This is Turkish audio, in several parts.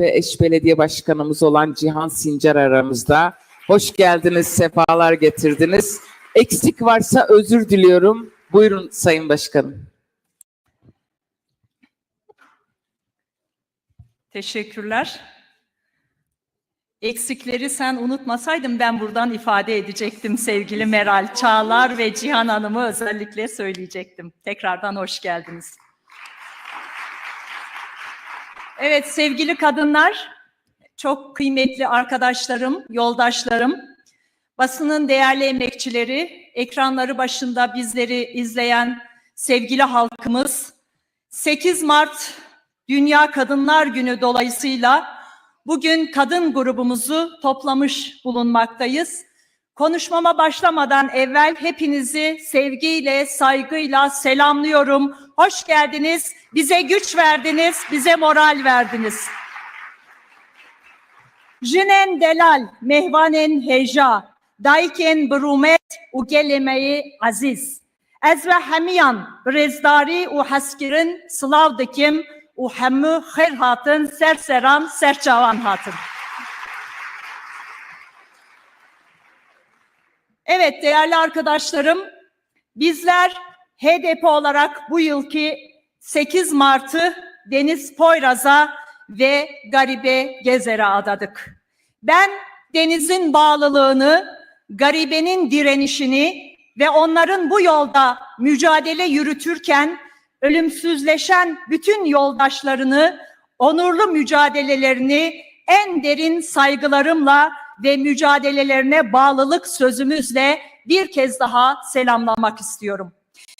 eş belediye başkanımız olan Cihan Sincar aramızda. Hoş geldiniz, sefalar getirdiniz. Eksik varsa özür diliyorum. Buyurun Sayın Başkanım. Teşekkürler. Eksikleri sen unutmasaydın ben buradan ifade edecektim sevgili Meral Çağlar ve Cihan Hanım'ı özellikle söyleyecektim. Tekrardan hoş geldiniz. Evet sevgili kadınlar, çok kıymetli arkadaşlarım, yoldaşlarım, basının değerli emekçileri, ekranları başında bizleri izleyen sevgili halkımız, 8 Mart Dünya Kadınlar Günü dolayısıyla bugün kadın grubumuzu toplamış bulunmaktayız. Konuşmama başlamadan evvel hepinizi sevgiyle, saygıyla selamlıyorum. Hoş geldiniz. Bize güç verdiniz, bize moral verdiniz. Jinen delal, mehvanen heja, dayken brumet u gelemeyi aziz. Ez ve hemiyan birezdari u haskirin sılav dikim u hemü xeyr hatın, serseran, serçavan hatın. Evet değerli arkadaşlarım, bizler HDP olarak bu yılki 8 Mart'ı Deniz Poyraz'a ve Garibe Gezer'e adadık. Ben denizin bağlılığını, garibenin direnişini ve onların bu yolda mücadele yürütürken ölümsüzleşen bütün yoldaşlarını, onurlu mücadelelerini en derin saygılarımla ve mücadelelerine bağlılık sözümüzle bir kez daha selamlamak istiyorum.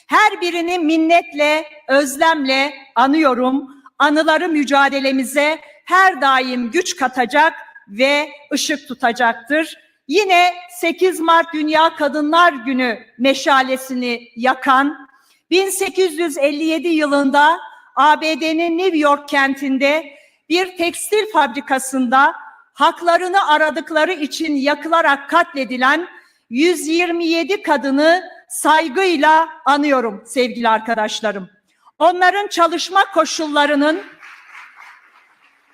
Her birini minnetle, özlemle anıyorum. Anıları mücadelemize her daim güç katacak ve ışık tutacaktır. Yine 8 Mart Dünya Kadınlar Günü meşalesini yakan 1857 yılında ABD'nin New York kentinde bir tekstil fabrikasında haklarını aradıkları için yakılarak katledilen 127 kadını saygıyla anıyorum sevgili arkadaşlarım. Onların çalışma koşullarının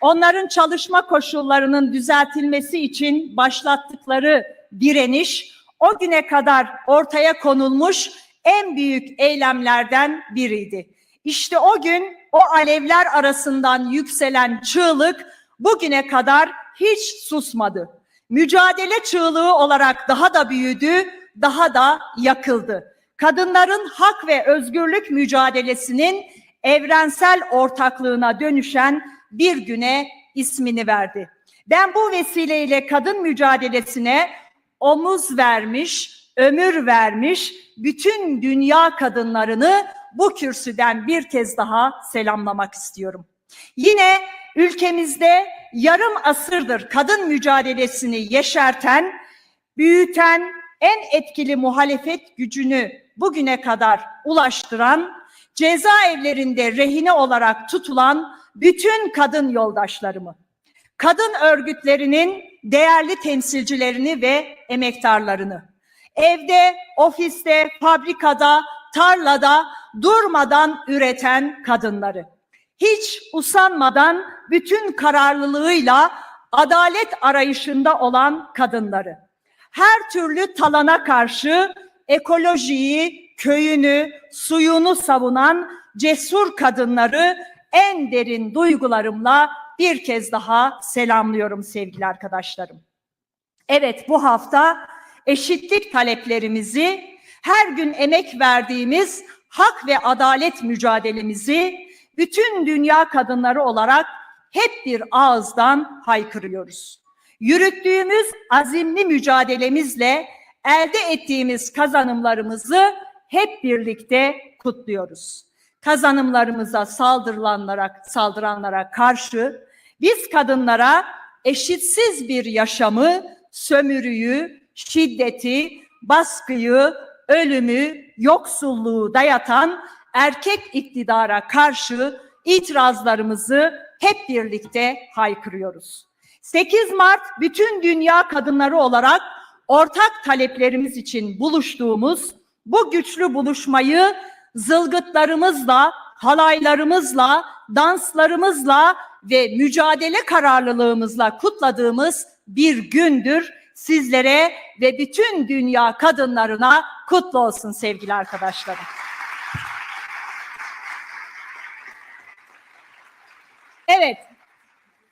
onların çalışma koşullarının düzeltilmesi için başlattıkları direniş o güne kadar ortaya konulmuş en büyük eylemlerden biriydi. İşte o gün o alevler arasından yükselen çığlık bugüne kadar hiç susmadı. Mücadele çığlığı olarak daha da büyüdü, daha da yakıldı. Kadınların hak ve özgürlük mücadelesinin evrensel ortaklığına dönüşen bir güne ismini verdi. Ben bu vesileyle kadın mücadelesine omuz vermiş, ömür vermiş bütün dünya kadınlarını bu kürsüden bir kez daha selamlamak istiyorum. Yine ülkemizde yarım asırdır kadın mücadelesini yeşerten, büyüten, en etkili muhalefet gücünü bugüne kadar ulaştıran, cezaevlerinde rehine olarak tutulan bütün kadın yoldaşlarımı, kadın örgütlerinin değerli temsilcilerini ve emektarlarını, evde, ofiste, fabrikada, tarlada durmadan üreten kadınları, hiç usanmadan bütün kararlılığıyla adalet arayışında olan kadınları, her türlü talana karşı ekolojiyi, köyünü, suyunu savunan cesur kadınları en derin duygularımla bir kez daha selamlıyorum sevgili arkadaşlarım. Evet bu hafta eşitlik taleplerimizi, her gün emek verdiğimiz hak ve adalet mücadelemizi bütün dünya kadınları olarak hep bir ağızdan haykırıyoruz. Yürüttüğümüz azimli mücadelemizle elde ettiğimiz kazanımlarımızı hep birlikte kutluyoruz. Kazanımlarımıza saldırılanlara, saldıranlara karşı biz kadınlara eşitsiz bir yaşamı, sömürüyü, şiddeti, baskıyı, ölümü, yoksulluğu dayatan erkek iktidara karşı itirazlarımızı hep birlikte haykırıyoruz. 8 Mart bütün dünya kadınları olarak ortak taleplerimiz için buluştuğumuz bu güçlü buluşmayı zılgıtlarımızla, halaylarımızla, danslarımızla ve mücadele kararlılığımızla kutladığımız bir gündür. Sizlere ve bütün dünya kadınlarına kutlu olsun sevgili arkadaşlarım. Evet,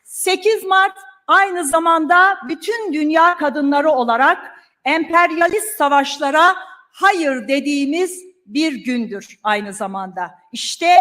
8 Mart aynı zamanda bütün dünya kadınları olarak emperyalist savaşlara hayır dediğimiz bir gündür aynı zamanda. İşte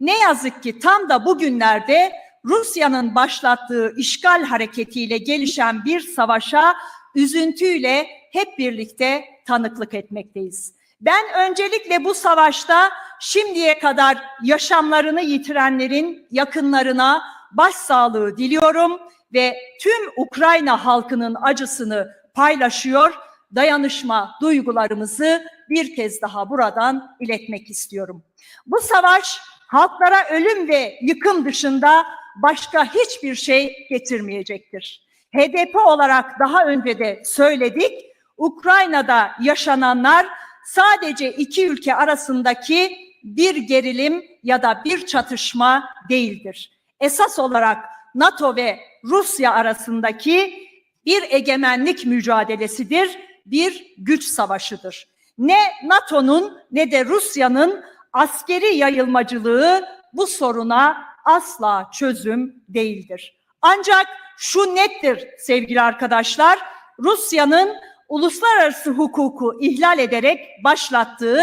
ne yazık ki tam da bugünlerde Rusya'nın başlattığı işgal hareketiyle gelişen bir savaşa üzüntüyle hep birlikte tanıklık etmekteyiz. Ben öncelikle bu savaşta şimdiye kadar yaşamlarını yitirenlerin yakınlarına başsağlığı diliyorum ve tüm Ukrayna halkının acısını paylaşıyor, dayanışma duygularımızı bir kez daha buradan iletmek istiyorum. Bu savaş halklara ölüm ve yıkım dışında başka hiçbir şey getirmeyecektir. HDP olarak daha önce de söyledik, Ukrayna'da yaşananlar sadece iki ülke arasındaki bir gerilim ya da bir çatışma değildir. Esas olarak NATO ve Rusya arasındaki bir egemenlik mücadelesidir, bir güç savaşıdır. Ne NATO'nun ne de Rusya'nın askeri yayılmacılığı bu soruna asla çözüm değildir. Ancak şu nettir sevgili arkadaşlar, Rusya'nın uluslararası hukuku ihlal ederek başlattığı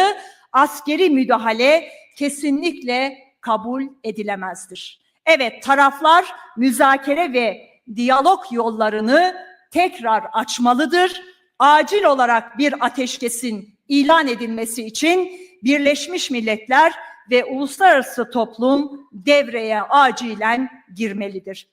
askeri müdahale kesinlikle kabul edilemezdir. Evet taraflar müzakere ve diyalog yollarını tekrar açmalıdır. Acil olarak bir ateşkesin ilan edilmesi için Birleşmiş Milletler ve uluslararası toplum devreye acilen girmelidir.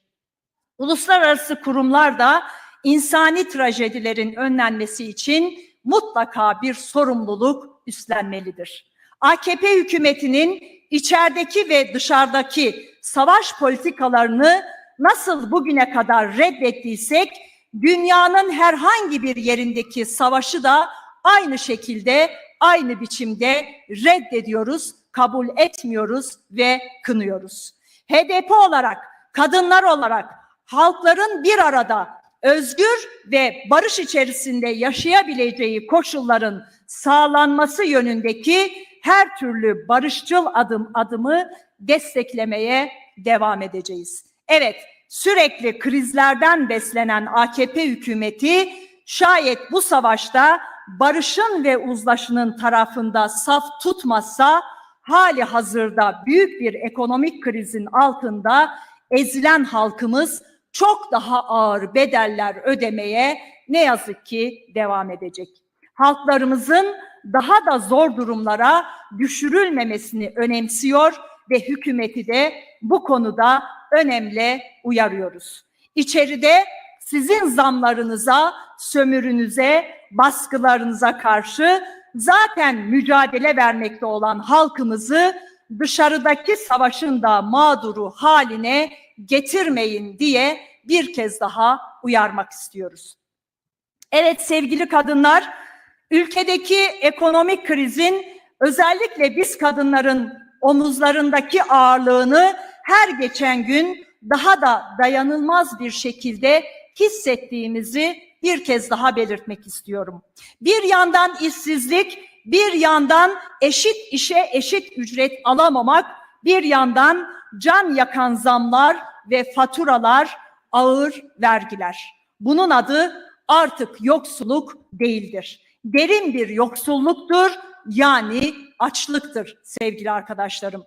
Uluslararası kurumlar da insani trajedilerin önlenmesi için mutlaka bir sorumluluk üstlenmelidir. AKP hükümetinin içerideki ve dışarıdaki savaş politikalarını nasıl bugüne kadar reddettiysek dünyanın herhangi bir yerindeki savaşı da aynı şekilde aynı biçimde reddediyoruz, kabul etmiyoruz ve kınıyoruz. HDP olarak, kadınlar olarak halkların bir arada özgür ve barış içerisinde yaşayabileceği koşulların sağlanması yönündeki her türlü barışçıl adım adımı desteklemeye devam edeceğiz. Evet, sürekli krizlerden beslenen AKP hükümeti şayet bu savaşta barışın ve uzlaşının tarafında saf tutmazsa hali hazırda büyük bir ekonomik krizin altında ezilen halkımız çok daha ağır bedeller ödemeye ne yazık ki devam edecek. Halklarımızın daha da zor durumlara düşürülmemesini önemsiyor ve hükümeti de bu konuda önemli uyarıyoruz. İçeride sizin zamlarınıza, sömürünüze, baskılarınıza karşı zaten mücadele vermekte olan halkımızı dışarıdaki savaşın da mağduru haline getirmeyin diye bir kez daha uyarmak istiyoruz. Evet sevgili kadınlar, ülkedeki ekonomik krizin özellikle biz kadınların omuzlarındaki ağırlığını her geçen gün daha da dayanılmaz bir şekilde hissettiğimizi bir kez daha belirtmek istiyorum. Bir yandan işsizlik, bir yandan eşit işe eşit ücret alamamak, bir yandan can yakan zamlar ve faturalar, ağır vergiler. Bunun adı artık yoksulluk değildir. Derin bir yoksulluktur, yani açlıktır sevgili arkadaşlarım.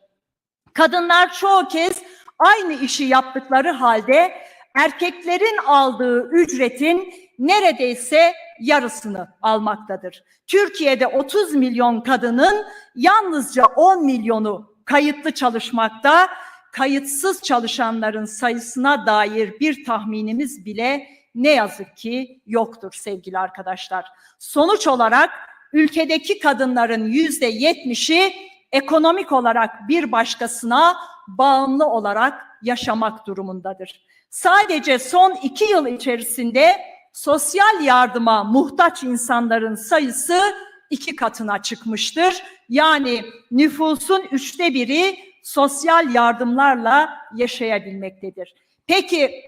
Kadınlar çoğu kez aynı işi yaptıkları halde erkeklerin aldığı ücretin neredeyse yarısını almaktadır. Türkiye'de 30 milyon kadının yalnızca 10 milyonu kayıtlı çalışmakta. Kayıtsız çalışanların sayısına dair bir tahminimiz bile ne yazık ki yoktur sevgili arkadaşlar. Sonuç olarak ülkedeki kadınların yüzde yetmişi ekonomik olarak bir başkasına bağımlı olarak yaşamak durumundadır. Sadece son iki yıl içerisinde sosyal yardıma muhtaç insanların sayısı iki katına çıkmıştır. Yani nüfusun üçte biri sosyal yardımlarla yaşayabilmektedir. Peki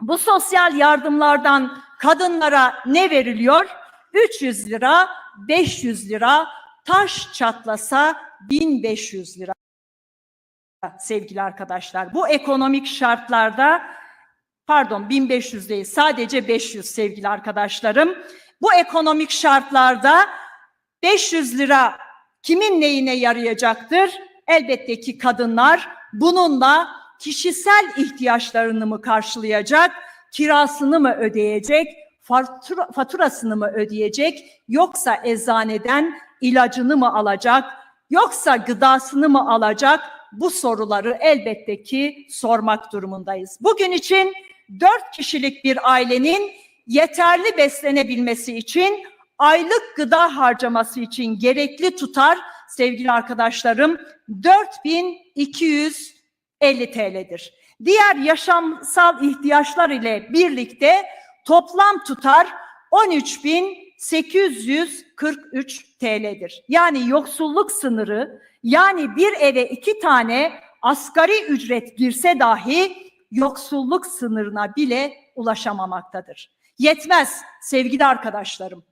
bu sosyal yardımlardan kadınlara ne veriliyor? 300 lira, 500 lira, taş çatlasa 1500 lira sevgili arkadaşlar. Bu ekonomik şartlarda pardon 1500 değil sadece 500 sevgili arkadaşlarım. Bu ekonomik şartlarda 500 lira kimin neyine yarayacaktır? Elbette ki kadınlar bununla kişisel ihtiyaçlarını mı karşılayacak, kirasını mı ödeyecek, fatura, faturasını mı ödeyecek, yoksa eczaneden ilacını mı alacak, yoksa gıdasını mı alacak? Bu soruları elbette ki sormak durumundayız. Bugün için dört kişilik bir ailenin yeterli beslenebilmesi için aylık gıda harcaması için gerekli tutar sevgili arkadaşlarım 4250 TL'dir. Diğer yaşamsal ihtiyaçlar ile birlikte toplam tutar 13843 TL'dir. Yani yoksulluk sınırı yani bir eve iki tane asgari ücret girse dahi yoksulluk sınırına bile ulaşamamaktadır. Yetmez sevgili arkadaşlarım.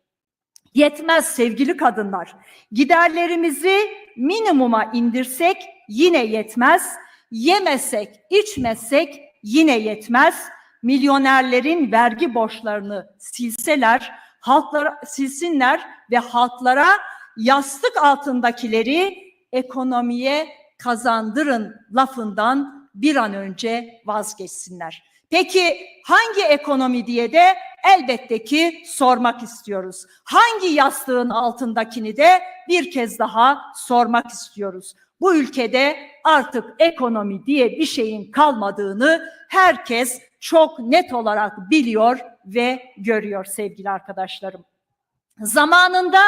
Yetmez sevgili kadınlar. Giderlerimizi minimuma indirsek yine yetmez. Yemesek, içmesek yine yetmez. Milyonerlerin vergi borçlarını silseler, halklara silsinler ve halklara yastık altındakileri ekonomiye kazandırın lafından bir an önce vazgeçsinler. Peki hangi ekonomi diye de elbette ki sormak istiyoruz. Hangi yastığın altındakini de bir kez daha sormak istiyoruz. Bu ülkede artık ekonomi diye bir şeyin kalmadığını herkes çok net olarak biliyor ve görüyor sevgili arkadaşlarım. Zamanında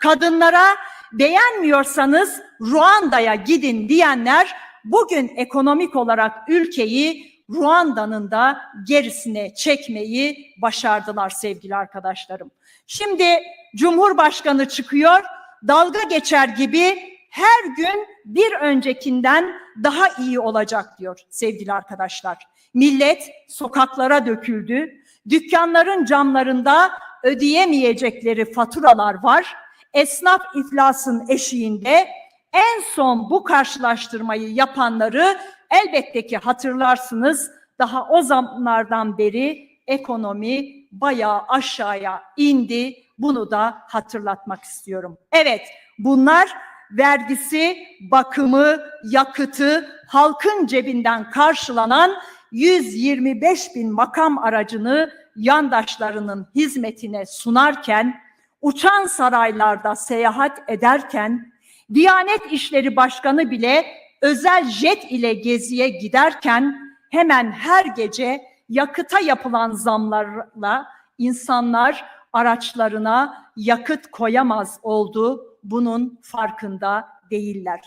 kadınlara beğenmiyorsanız Ruanda'ya gidin diyenler bugün ekonomik olarak ülkeyi Ruanda'nın da gerisine çekmeyi başardılar sevgili arkadaşlarım. Şimdi Cumhurbaşkanı çıkıyor, dalga geçer gibi her gün bir öncekinden daha iyi olacak diyor sevgili arkadaşlar. Millet sokaklara döküldü. Dükkanların camlarında ödeyemeyecekleri faturalar var. Esnaf iflasın eşiğinde en son bu karşılaştırmayı yapanları elbette ki hatırlarsınız. Daha o zamanlardan beri ekonomi bayağı aşağıya indi. Bunu da hatırlatmak istiyorum. Evet, bunlar vergisi, bakımı, yakıtı halkın cebinden karşılanan 125 bin makam aracını yandaşlarının hizmetine sunarken, uçan saraylarda seyahat ederken, Diyanet İşleri Başkanı bile özel jet ile geziye giderken hemen her gece yakıta yapılan zamlarla insanlar araçlarına yakıt koyamaz oldu. Bunun farkında değiller.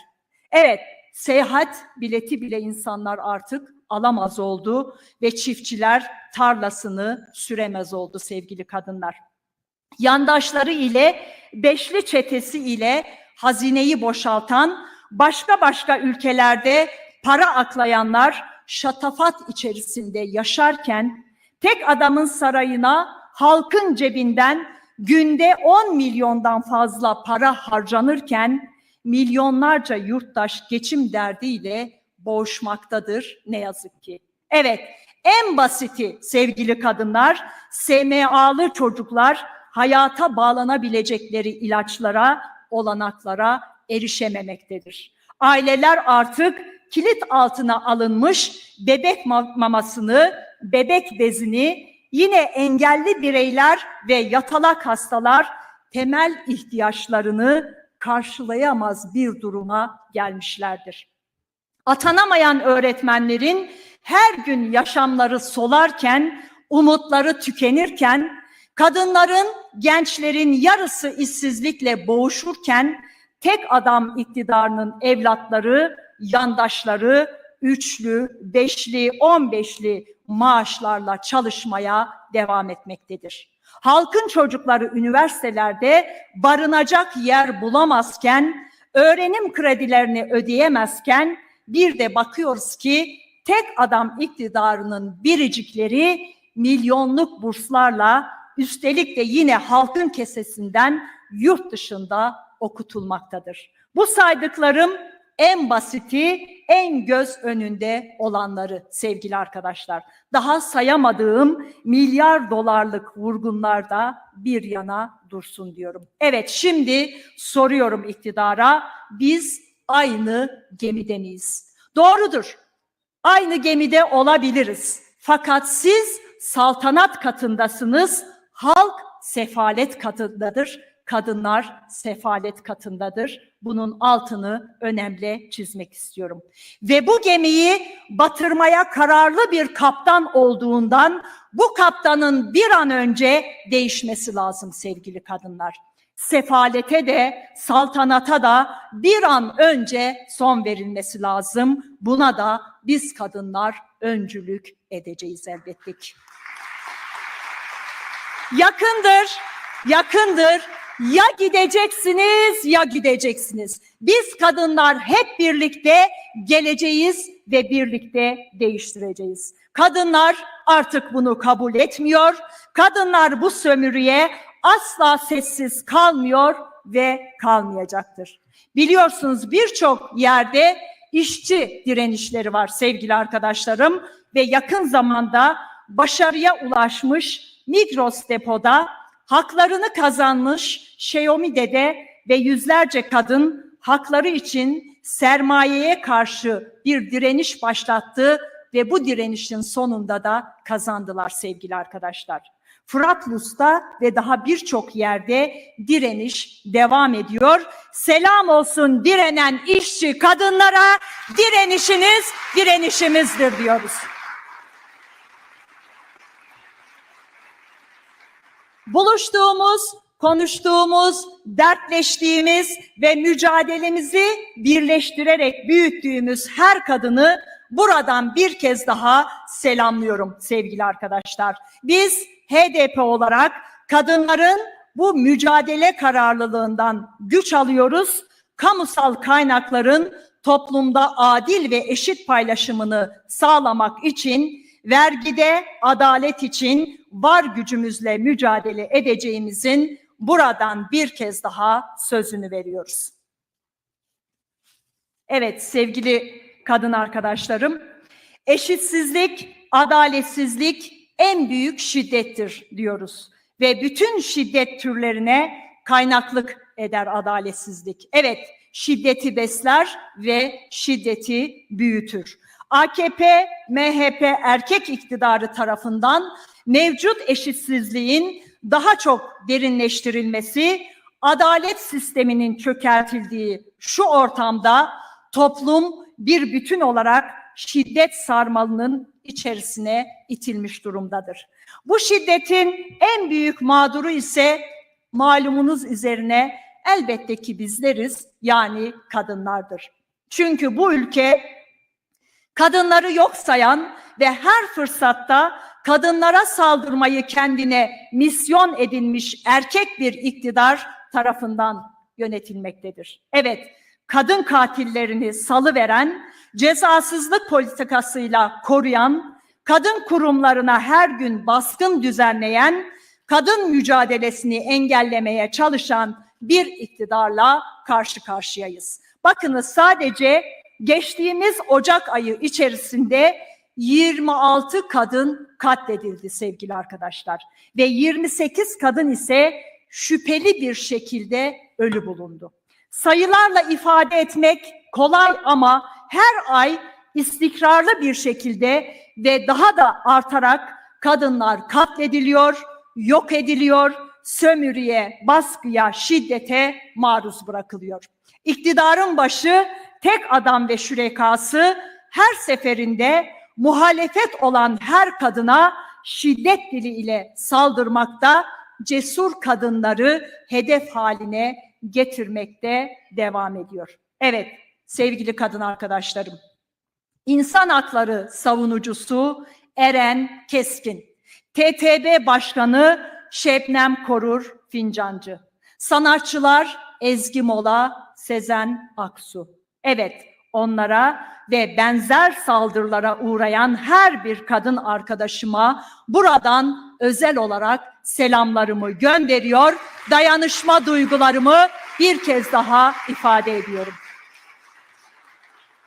Evet, seyahat bileti bile insanlar artık alamaz oldu ve çiftçiler tarlasını süremez oldu sevgili kadınlar. Yandaşları ile beşli çetesi ile hazineyi boşaltan başka başka ülkelerde para aklayanlar şatafat içerisinde yaşarken tek adamın sarayına halkın cebinden günde 10 milyondan fazla para harcanırken milyonlarca yurttaş geçim derdiyle boğuşmaktadır ne yazık ki. Evet, en basiti sevgili kadınlar, SMA'lı çocuklar hayata bağlanabilecekleri ilaçlara, olanaklara erişememektedir. Aileler artık kilit altına alınmış bebek mamasını, bebek bezini yine engelli bireyler ve yatalak hastalar temel ihtiyaçlarını karşılayamaz bir duruma gelmişlerdir. Atanamayan öğretmenlerin her gün yaşamları solarken, umutları tükenirken, kadınların, gençlerin yarısı işsizlikle boğuşurken tek adam iktidarının evlatları, yandaşları üçlü, beşli, on beşli maaşlarla çalışmaya devam etmektedir. Halkın çocukları üniversitelerde barınacak yer bulamazken, öğrenim kredilerini ödeyemezken, bir de bakıyoruz ki tek adam iktidarının biricikleri milyonluk burslarla üstelik de yine halkın kesesinden yurt dışında okutulmaktadır. Bu saydıklarım en basiti, en göz önünde olanları sevgili arkadaşlar. Daha sayamadığım milyar dolarlık vurgunlar da bir yana dursun diyorum. Evet şimdi soruyorum iktidara biz aynı gemide miyiz? Doğrudur. Aynı gemide olabiliriz. Fakat siz saltanat katındasınız, halk sefalet katındadır kadınlar sefalet katındadır. Bunun altını önemli çizmek istiyorum. Ve bu gemiyi batırmaya kararlı bir kaptan olduğundan bu kaptanın bir an önce değişmesi lazım sevgili kadınlar. Sefalete de saltanata da bir an önce son verilmesi lazım. Buna da biz kadınlar öncülük edeceğiz elbette ki. Yakındır, yakındır ya gideceksiniz ya gideceksiniz. Biz kadınlar hep birlikte geleceğiz ve birlikte değiştireceğiz. Kadınlar artık bunu kabul etmiyor. Kadınlar bu sömürüye asla sessiz kalmıyor ve kalmayacaktır. Biliyorsunuz birçok yerde işçi direnişleri var sevgili arkadaşlarım ve yakın zamanda başarıya ulaşmış Migros depoda haklarını kazanmış Xiaomi'de de ve yüzlerce kadın hakları için sermayeye karşı bir direniş başlattı ve bu direnişin sonunda da kazandılar sevgili arkadaşlar. Fıratlus'ta ve daha birçok yerde direniş devam ediyor. Selam olsun direnen işçi kadınlara direnişiniz direnişimizdir diyoruz. Buluştuğumuz, konuştuğumuz, dertleştiğimiz ve mücadelemizi birleştirerek büyüttüğümüz her kadını buradan bir kez daha selamlıyorum sevgili arkadaşlar. Biz HDP olarak kadınların bu mücadele kararlılığından güç alıyoruz. Kamusal kaynakların toplumda adil ve eşit paylaşımını sağlamak için vergide adalet için var gücümüzle mücadele edeceğimizin buradan bir kez daha sözünü veriyoruz. Evet sevgili kadın arkadaşlarım, eşitsizlik, adaletsizlik en büyük şiddettir diyoruz ve bütün şiddet türlerine kaynaklık eder adaletsizlik. Evet, şiddeti besler ve şiddeti büyütür. AKP, MHP erkek iktidarı tarafından mevcut eşitsizliğin daha çok derinleştirilmesi, adalet sisteminin çökertildiği şu ortamda toplum bir bütün olarak şiddet sarmalının içerisine itilmiş durumdadır. Bu şiddetin en büyük mağduru ise malumunuz üzerine elbette ki bizleriz yani kadınlardır. Çünkü bu ülke kadınları yok sayan ve her fırsatta kadınlara saldırmayı kendine misyon edinmiş erkek bir iktidar tarafından yönetilmektedir. Evet, kadın katillerini salıveren, cezasızlık politikasıyla koruyan, kadın kurumlarına her gün baskın düzenleyen, kadın mücadelesini engellemeye çalışan bir iktidarla karşı karşıyayız. Bakınız sadece geçtiğimiz Ocak ayı içerisinde 26 kadın katledildi sevgili arkadaşlar ve 28 kadın ise şüpheli bir şekilde ölü bulundu. Sayılarla ifade etmek kolay ama her ay istikrarlı bir şekilde ve daha da artarak kadınlar katlediliyor, yok ediliyor, sömürüye, baskıya, şiddete maruz bırakılıyor. İktidarın başı tek adam ve şürekası her seferinde muhalefet olan her kadına şiddet dili ile saldırmakta, cesur kadınları hedef haline getirmekte devam ediyor. Evet sevgili kadın arkadaşlarım, insan hakları savunucusu Eren Keskin, TTB Başkanı Şebnem Korur Fincancı, sanatçılar Ezgi Mola, Sezen Aksu. Evet, onlara ve benzer saldırılara uğrayan her bir kadın arkadaşıma buradan özel olarak selamlarımı gönderiyor. Dayanışma duygularımı bir kez daha ifade ediyorum.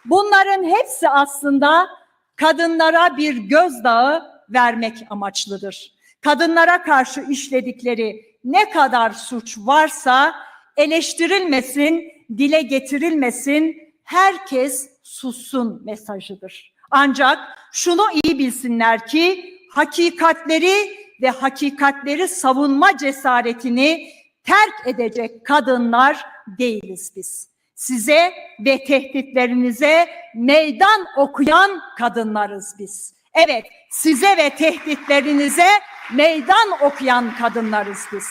Bunların hepsi aslında kadınlara bir gözdağı vermek amaçlıdır. Kadınlara karşı işledikleri ne kadar suç varsa eleştirilmesin, dile getirilmesin, herkes sussun mesajıdır. Ancak şunu iyi bilsinler ki hakikatleri ve hakikatleri savunma cesaretini terk edecek kadınlar değiliz biz. Size ve tehditlerinize meydan okuyan kadınlarız biz. Evet, size ve tehditlerinize meydan okuyan kadınlarız biz.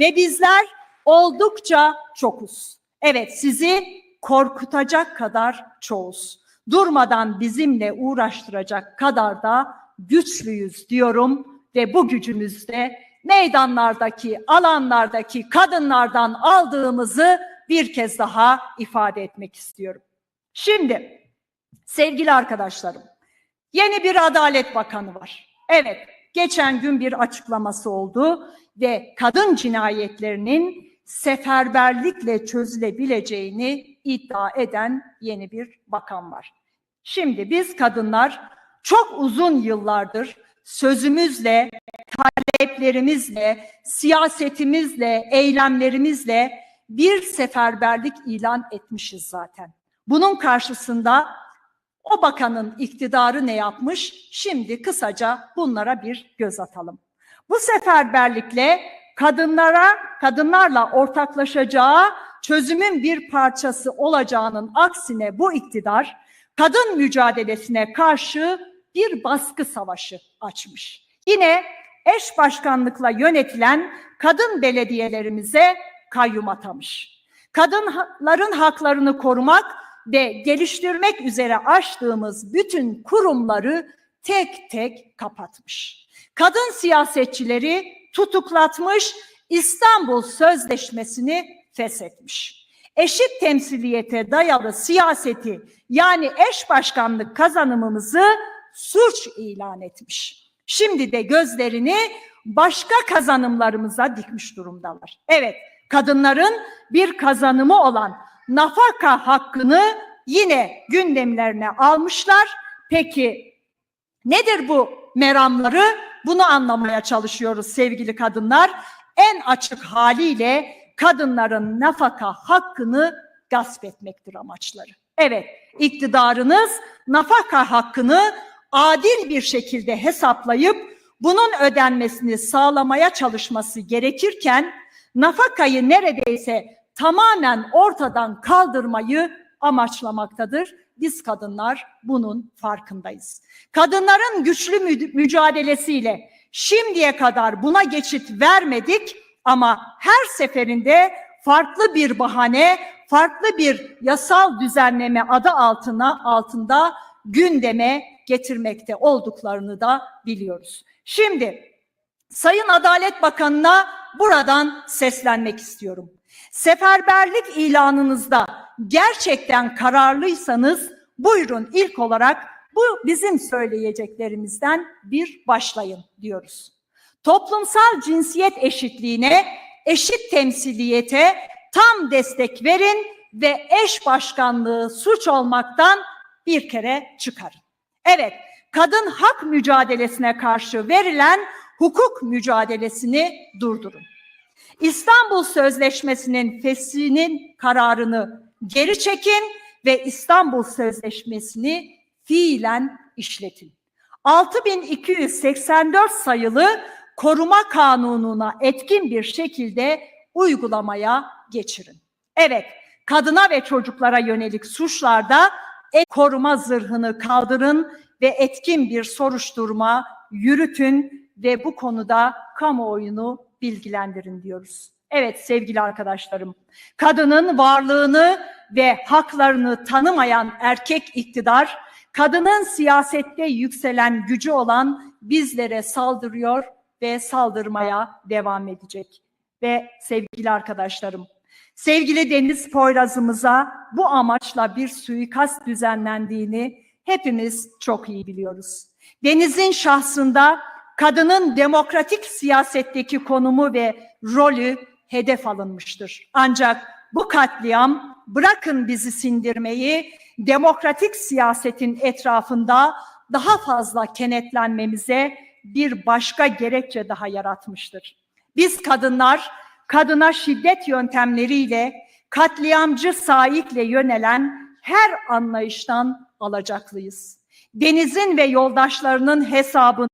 Ve bizler oldukça çokuz. Evet, sizi korkutacak kadar çoğuz. Durmadan bizimle uğraştıracak kadar da güçlüyüz diyorum ve bu gücümüzde meydanlardaki, alanlardaki kadınlardan aldığımızı bir kez daha ifade etmek istiyorum. Şimdi sevgili arkadaşlarım, yeni bir Adalet Bakanı var. Evet, geçen gün bir açıklaması oldu ve kadın cinayetlerinin seferberlikle çözülebileceğini iddia eden yeni bir bakan var. Şimdi biz kadınlar çok uzun yıllardır sözümüzle, taleplerimizle, siyasetimizle, eylemlerimizle bir seferberlik ilan etmişiz zaten. Bunun karşısında o bakanın iktidarı ne yapmış? Şimdi kısaca bunlara bir göz atalım. Bu seferberlikle kadınlara, kadınlarla ortaklaşacağı çözümün bir parçası olacağının aksine bu iktidar kadın mücadelesine karşı bir baskı savaşı açmış. Yine eş başkanlıkla yönetilen kadın belediyelerimize kayyum atamış. Kadınların haklarını korumak ve geliştirmek üzere açtığımız bütün kurumları tek tek kapatmış. Kadın siyasetçileri tutuklatmış, İstanbul Sözleşmesi'ni feshetmiş. Eşit temsiliyete dayalı siyaseti yani eş başkanlık kazanımımızı suç ilan etmiş. Şimdi de gözlerini başka kazanımlarımıza dikmiş durumdalar. Evet, kadınların bir kazanımı olan nafaka hakkını yine gündemlerine almışlar. Peki nedir bu meramları? Bunu anlamaya çalışıyoruz sevgili kadınlar. En açık haliyle kadınların nafaka hakkını gasp etmektir amaçları. Evet, iktidarınız nafaka hakkını adil bir şekilde hesaplayıp bunun ödenmesini sağlamaya çalışması gerekirken nafakayı neredeyse tamamen ortadan kaldırmayı amaçlamaktadır. Biz kadınlar bunun farkındayız. Kadınların güçlü mü- mücadelesiyle şimdiye kadar buna geçit vermedik ama her seferinde farklı bir bahane, farklı bir yasal düzenleme adı altına altında gündeme getirmekte olduklarını da biliyoruz. Şimdi Sayın Adalet Bakanı'na buradan seslenmek istiyorum. Seferberlik ilanınızda gerçekten kararlıysanız buyurun ilk olarak bu bizim söyleyeceklerimizden bir başlayın diyoruz. Toplumsal cinsiyet eşitliğine, eşit temsiliyete tam destek verin ve eş başkanlığı suç olmaktan bir kere çıkarın. Evet, kadın hak mücadelesine karşı verilen hukuk mücadelesini durdurun. İstanbul Sözleşmesi'nin feshinin kararını geri çekin ve İstanbul Sözleşmesi'ni fiilen işletin. 6284 sayılı koruma kanununa etkin bir şekilde uygulamaya geçirin. Evet, kadına ve çocuklara yönelik suçlarda koruma zırhını kaldırın ve etkin bir soruşturma yürütün ve bu konuda kamuoyunu bilgilendirin diyoruz. Evet sevgili arkadaşlarım, kadının varlığını ve haklarını tanımayan erkek iktidar, kadının siyasette yükselen gücü olan bizlere saldırıyor ve saldırmaya devam edecek. Ve sevgili arkadaşlarım, Sevgili Deniz Poyraz'ımıza bu amaçla bir suikast düzenlendiğini hepimiz çok iyi biliyoruz. Deniz'in şahsında kadının demokratik siyasetteki konumu ve rolü hedef alınmıştır. Ancak bu katliam bırakın bizi sindirmeyi demokratik siyasetin etrafında daha fazla kenetlenmemize bir başka gerekçe daha yaratmıştır. Biz kadınlar kadına şiddet yöntemleriyle katliamcı saikle yönelen her anlayıştan alacaklıyız. Deniz'in ve yoldaşlarının hesabını